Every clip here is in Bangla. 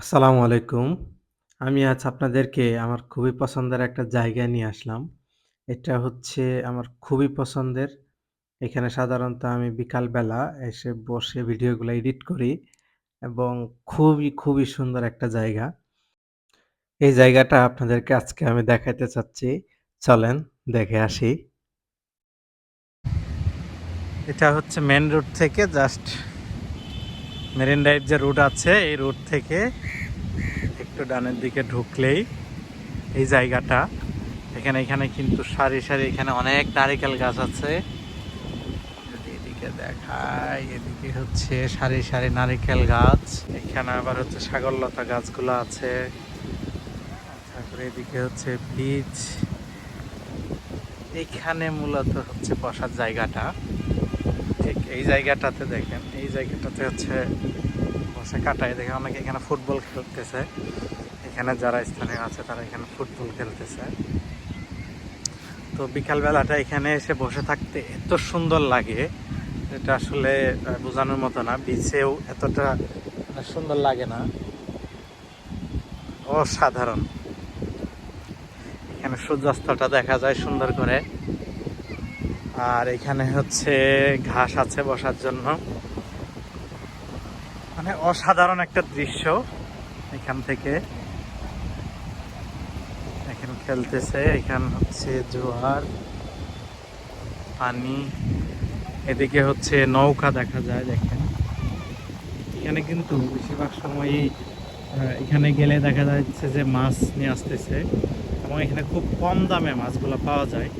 আসসালামু আলাইকুম। আমি আজ আপনাদেরকে আমার খুবই পছন্দের একটা জায়গায় নিয়ে আসলাম। এটা হচ্ছে আমার খুবই পছন্দের। এখানে সাধারণত আমি বিকালবেলা এসে বসে ভিডিওগুলো এডিট করি এবং খুবই, খুবই সুন্দর একটা জায়গা। এই জায়গাটা আপনাদেরকে আজকে আমি দেখাইতে চাচ্ছি। চলেন দেখে আসি। এটা হচ্ছে মেইন রোড থেকে জাস্ট মেরিন ড্রাইভ যে রুট আছে, এই রুট থেকে একটু ডানের দিকে ঢুকলেই এই জায়গাটা। এখানে এখানে কিন্তু সারি সারি, এখানে অনেক নারিকেল গাছ আছে। এদিকে দেখায় এদিকে হচ্ছে সারি সারি নারিকেল গাছ। এখানে আবার হচ্ছে সাগরলতা গাছগুলো আছে। তারপরে এদিকে হচ্ছে বীজ এখানে মূলত হচ্ছে বসার জায়গাটা। ঠিক এই জায়গাটাতে দেখেন, এই জায়গাটাতে হচ্ছে বসে কাটায়। দেখেন অনেকে এখানে ফুটবল খেলতেছে। এখানে যারা স্থানীয় আছে, তারা এখানে ফুটবল খেলতেছে। তো বিকালবেলাটা এখানে এসে বসে থাকতে এত সুন্দর লাগে। এটা আসলে বোঝানোর মতো না। বিচেও এতটা মানে সুন্দর লাগে না। অসাধারণ। এখানে সূর্যাস্তটা দেখা যায় সুন্দর করে। আর এখানে হচ্ছে ঘাস আছে বসার জন্য। মানে অসাধারণ একটা দৃশ্য এখান থেকে। এখানে খেলতেছে, এখান হচ্ছে জোয়ার, পানি, এদিকে হচ্ছে নৌকা দেখা যায় দেখেন। এখানে কিন্তু বেশিরভাগ সময়ই এখানে গেলে দেখা যাচ্ছে যে মাছ নিয়ে আসতেছে। এবং এখানে খুব কম দামে মাছগুলো পাওয়া যায়।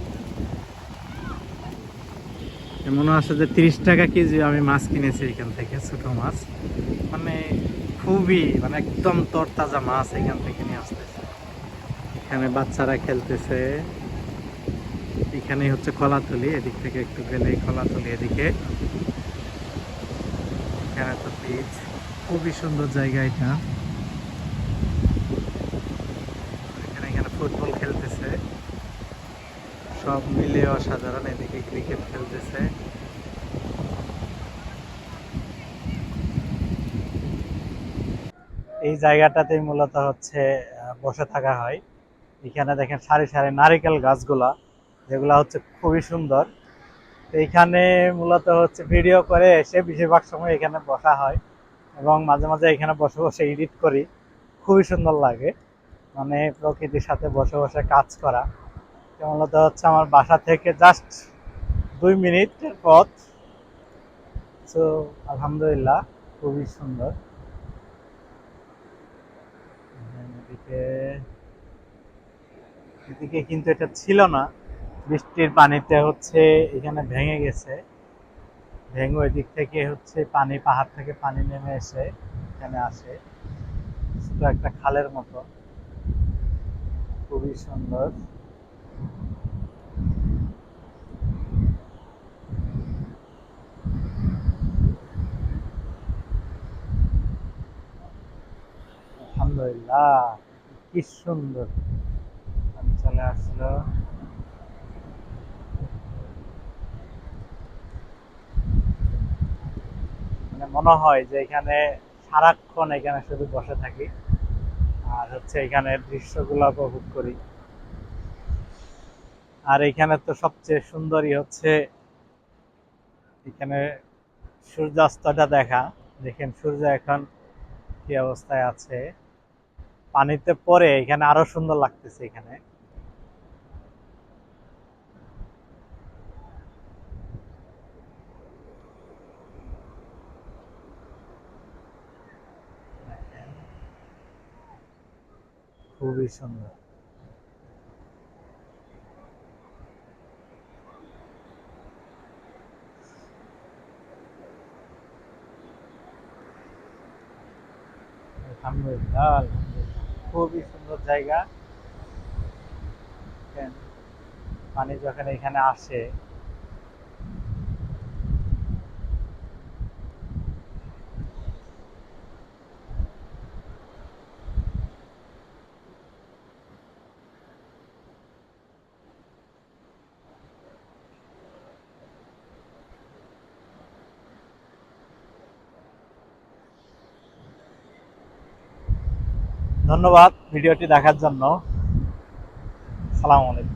মনে আছে যে তিরিশ টাকা কেজি আমি মাছ কিনেছি এখান থেকে, ছোট মাছ। মানে খুবই মানে একদম তরতাজা মাছ এখান থেকে নিয়ে আসতেছে। এখানে বাচ্চারা খেলতেছে। এখানে হচ্ছে কলাতলি এদিক থেকে একটু গেলেই কলাতলি এদিকে। এখানে তো বীজ খুবই সুন্দর জায়গা এটা। এখানে এখানে ফুটবল খেলতেছে। সব মিলে অসাধারণ, এদিকে ক্রিকেট খেলতেছে। এই জায়গাটাতেই মূলত হচ্ছে বসে থাকা হয়। এখানে দেখেন সারি সারি নারিকেল গাছগুলা, যেগুলা হচ্ছে খুবই সুন্দর। এইখানে মূলত হচ্ছে ভিডিও করে এসে বেশিরভাগ সময় এখানে বসা হয় এবং মাঝে মাঝে এখানে বসে বসে এডিট করি। খুবই সুন্দর লাগে। মানে প্রকৃতির সাথে বসে বসে কাজ করা। মূলত হচ্ছে আমার বাসা থেকে জাস্ট দুই মিনিটের পথ। তো আলহামদুলিল্লাহ, খুবই সুন্দর। এদিকে কিন্তু এটা ছিল না। বৃষ্টির পানিতে হচ্ছে এখানে ভেঙে গেছে। ভেঙে ওই দিক থেকে হচ্ছে পানি, পাহাড় থেকে পানি নেমে এসে এখানে আসে। শুধু একটা খালের মতো। খুবই সুন্দর। আলহামদুলিল্লাহ। কি সুন্দর। চলে আসলো। মানে মনে হয় যে এখানে সারাক্ষণ এখানে শুধু বসে থাকি, আর হচ্ছে এখানে দৃশ্যগুলো উপভোগ করি। আর এখানে তো সবচেয়ে সুন্দরই হচ্ছে এখানে সূর্যাস্তটা দেখা। দেখেন সূর্য এখন কি অবস্থায় আছে? পানিতে পরে এখানে আরও সুন্দর লাগতেছে এখানে। খুবই সুন্দর। আলহামদুলিল্লাহ খুবই সুন্দর জায়গা। পানি যখন এখানে আসে ধন্যবাদ ভিডিওটি দেখার জন্য। সালাম আলাইকুম।